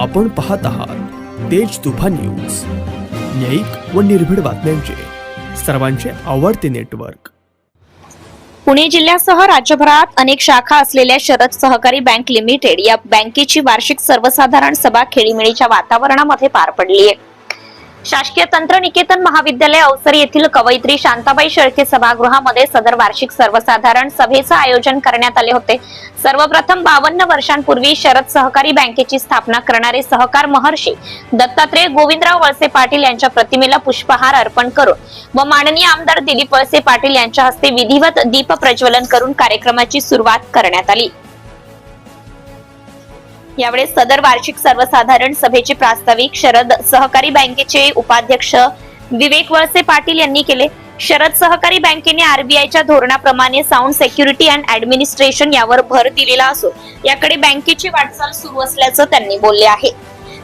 आपण पाहत आहात तेज तुफा न्यूज. न्यायिक व निर्भीड बातम्यांचे. सर्वांचे आवडते नेटवर्क. पुणे जिल्ह्यासह राज्यभरात अनेक शाखा असलेल्या शरद सहकारी बँक लिमिटेड या बँकेची वार्षिक सर्वसाधारण सभा खेळीमेळीच्या वातावरणामध्ये पार पडली आहे शासकीय तंत्रनिकेतन महाविद्यालय अवसर येथील कवयित्री शांताबाई शेळके सभागृहामध्ये सदर वार्षिक सर्वसाधारण सभेचं आयोजन करण्यात आले होते. सर्वप्रथम बावन्न वर्षांपूर्वी शरद सहकारी बँकेची स्थापना करणारे सहकार महर्षी दत्तात्रय गोविंदराव वळसे पाटील यांच्या प्रतिमेला पुष्पहार अर्पण करून व माननीय आमदार दिलीप वळसे पाटील यांच्या हस्ते विधिवत दीप प्रज्वलन करून कार्यक्रमाची सुरुवात करण्यात आली. यावेळी सदर वार्षिक सर्वसाधारण सभेचे प्रास्ताविक शरद सहकारी बँकेचे उपाध्यक्ष विवेक वळसे पाटील यांनी केले. शरद सहकारी बँकेने आरबीआयच्या धोरणाप्रमाणे साऊंड सेक्युरिटी अँड ऍडमिनिस्ट्रेशन यावर भर दिलेला असून याकडे बँकेची वाटचाल सुरू असल्याचं त्यांनी बोलले आहे.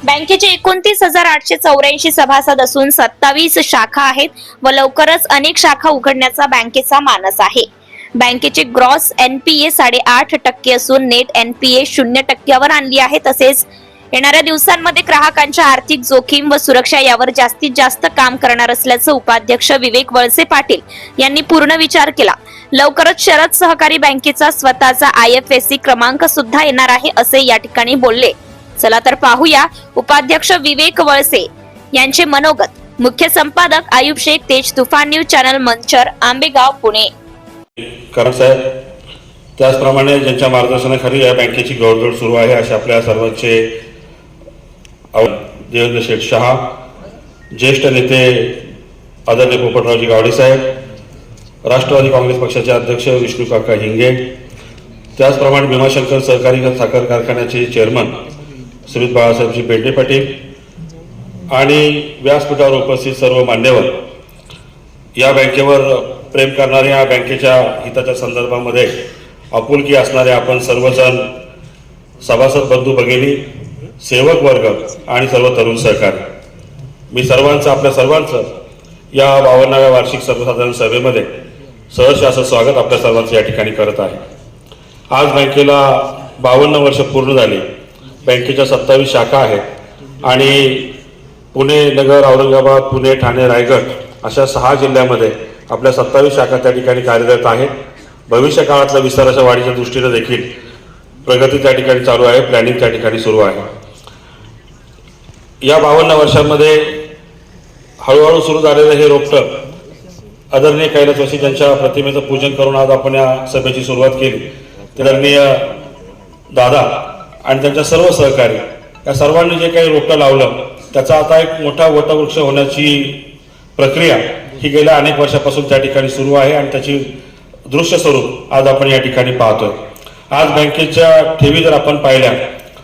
बँकेचे एकोणतीस हजार आठशे चौऱ्याऐंशी सभासद असून सत्तावीस शाखा आहेत व लवकरच अनेक शाखा उघडण्याचा बँकेचा मानस आहे. बँकेचे ग्रॉस एनपीए साडेआठ टक्के असून नेट एनपीए शून्य टक्क्यावर आणली आहे. तसेच येणाऱ्या दिवसांमध्ये ग्राहकांच्या आर्थिक जोखीम व सुरक्षा यावर जास्तीत जास्त काम करणार असल्याचं उपाध्यक्ष विवेक वळसे पाटील यांनी पूर्ण विचार केला. लवकरच शरद सहकारी बँकेचा स्वतःचा आय एफ एस सी क्रमांक सुद्धा येणार आहे असे या ठिकाणी बोलले. चला तर पाहूया उपाध्यक्ष विवेक वळसे यांचे मनोगत. मुख्य संपादक आयुब शेख तेज तुफान न्यूज चॅनल मंचर आंबेगाव पुणे. साहेब त्याचप्रमाणे ज्यांच्या मार्गदर्शनाखाली या बँकेची गौरदौड सुरू आहे असे आपल्या सर्वांचे देवेंद्र शेठ शहा ज्येष्ठ नेते आदरणीय पोपटरावजी गावडेसाहेब राष्ट्रवादी काँग्रेस पक्षाचे अध्यक्ष विष्णू काका हिंगे त्याचप्रमाणे भीमाशंकर सहकारी साखर कारखान्याचे चेअरमन सुमित बाळासाहेबजी पेंडे पाटील आणि व्यासपीठावर उपस्थित सर्व मान्यवर या बँकेवर प्रेम करणाऱ्या बँकेच्या हिताच्या संदर्भामध्ये आपुलकी असणारे आपण सर्वजण सभासद बंधू भगिनी सेवक वर्ग आणि सर्व तरुण सहकारी. मी सर्वांचं आपल्या सर्वांचं या बावन्नाव्या वार्षिक सर्वसाधारण सभेमध्ये सहर्ष असं स्वागत आपल्या सर्वांचं या ठिकाणी करत आहे. आज बँकेला बावन्न वर्ष पूर्ण झाली. बँकेच्या सत्तावीस शाखा आहेत आणि पुणे नगर औरंगाबाद पुणे ठाणे रायगड अशा सहा जिल्ह्यामध्ये आपल्या सत्तावीस शाखा त्या ठिकाणी कार्यरत आहेत भविष्य काळातल्या विस्ताराच्या वाढीच्या दृष्टीनं देखील प्रगती त्या ठिकाणी चालू आहे प्लॅनिंग त्या ठिकाणी सुरू आहे. या बावन्न वर्षांमध्ये हळूहळू सुरू झालेलं हे रोपटं आदरणीय कैलासवासी ज्यांच्या प्रतिमेचं पूजन करून आज आपण या सभेची सुरुवात केली. आदरणीय दादा आणि त्यांच्या सर्व सहकारी या सर्वांनी जे काही रोपटं लावलं त्याचा आता एक मोठा वटवृक्ष होण्याची प्रक्रिया ही गेल्या अनेक वर्षापासून त्या ठिकाणी सुरू आहे आणि त्याची दृश्य स्वरूप आज आपण या ठिकाणी पाहतोय. आज बँकेच्या ठेवी जर आपण पाहिल्या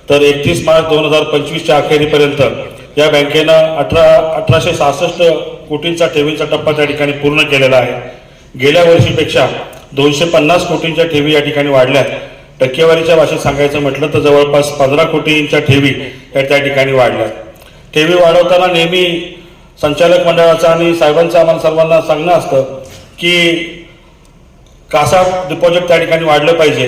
तर एकतीस मार्च दोन हजार पंचवीसच्या अखेरीपर्यंत या बँकेनं अठरा अठराशे सहासष्ट कोटींचा ठेवींचा टप्पा त्या ठिकाणी पूर्ण केलेला आहे. गेल्या वर्षीपेक्षा दोनशे पन्नास कोटींच्या ठेवी या ठिकाणी वाढल्या टक्केवारीच्या भाषेत सांगायचं म्हटलं तर जवळपास पंधरा कोटींच्या ठेवी या त्या ठिकाणी वाढल्या ठेवी वाढवताना नेहमी संचालक मंडळाचा आणि साहेबांचं आम्हाला सर्वांना सांगणं असतं की कासा डिपॉझिट त्या ठिकाणी वाढलं पाहिजे.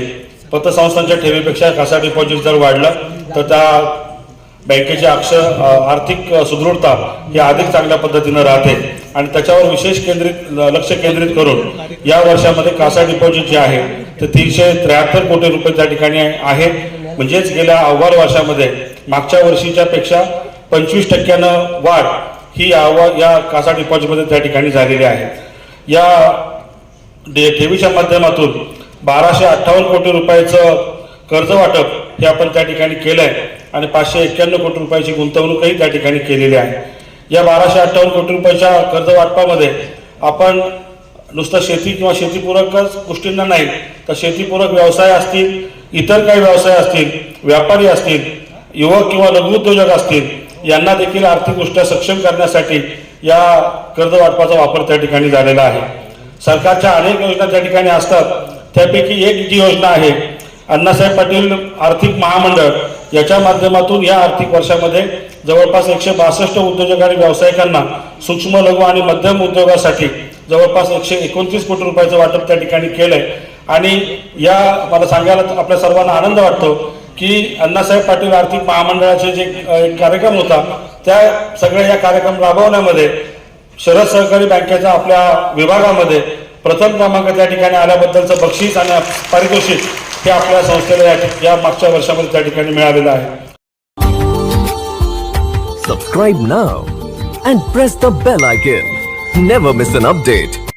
पतसंस्थांच्या ठेवीपेक्षा कासा डिपॉझिट जर वाढलं तर त्या बँकेची अक्ष आर्थिक सुदृढता ही अधिक चांगल्या पद्धतीनं राहते. आणि त्याच्यावर विशेष केंद्रित लक्ष केंद्रित करून या वर्षामध्ये कासा डिपॉझिट जे आहे ते तीनशे त्र्याहत्तर कोटी रुपये त्या ठिकाणी आहे. म्हणजेच गेल्या अव्वल वर्षामध्ये मागच्या वर्षीच्या पेक्षा पंचवीस टक्क्यानं वाढ ही आव्हा- या कासा डिपॉझिटमध्ये त्या ठिकाणी झालेली आहे. या डे ठेवीच्या माध्यमातून बाराशे अठ्ठावन्न कोटी रुपयाचं कर्ज वाटप हे आपण त्या ठिकाणी केलं आहे आणि पाचशे एक्क्याण्णव कोटी रुपयाची गुंतवणूकही त्या ठिकाणी केलेली आहे. या बाराशे अठ्ठावन्न कोटी रुपयाच्या कर्ज वाटपामध्ये आपण नुसतं शेती किंवा शेतीपूरकच गोष्टींना नाही तर शेतीपूरक व्यवसाय असतील इतर काही व्यवसाय असतील व्यापारी असतील युवक किंवा लघुउद्योजक असतील यांना देखील आर्थिकदृष्ट्या सक्षम करण्यासाठी या कर्ज वाटपाचा वापर त्या ठिकाणी झालेला आहे. सरकारच्या अनेक योजना त्या ठिकाणी असतात. त्यापैकी एक जी योजना आहे अण्णासाहेब पाटील आर्थिक महामंडळ याच्या माध्यमातून या आर्थिक वर्षामध्ये जवळपास एकशे बासष्ट उद्योजक आणि व्यावसायिकांना सूक्ष्म लघु आणि मध्यम उद्योगासाठी जवळपास एकशे एकोणतीस कोटी रुपयाचं वाटप त्या ठिकाणी केलंय. आणि या मला सांगायला आपल्या सर्वांना आनंद वाटतो की अण्णासाहेब पाटील आर्थिक महामंडळाचे जे एक कार्यक्रम होता त्या सगळ्या या कार्यक्रम राबवण्यामध्ये शरद सहकारी बँकेच्या आपल्या विभागामध्ये प्रथम क्रमांक त्या ठिकाणी आल्याबद्दलचं बक्षीस आणि पारितोषिक हे आपल्या संस्थेला या या मागच्या वर्षामध्ये त्या ठिकाणी मिळालेलं आहे Subscribe now and press the bell icon. Never miss an update.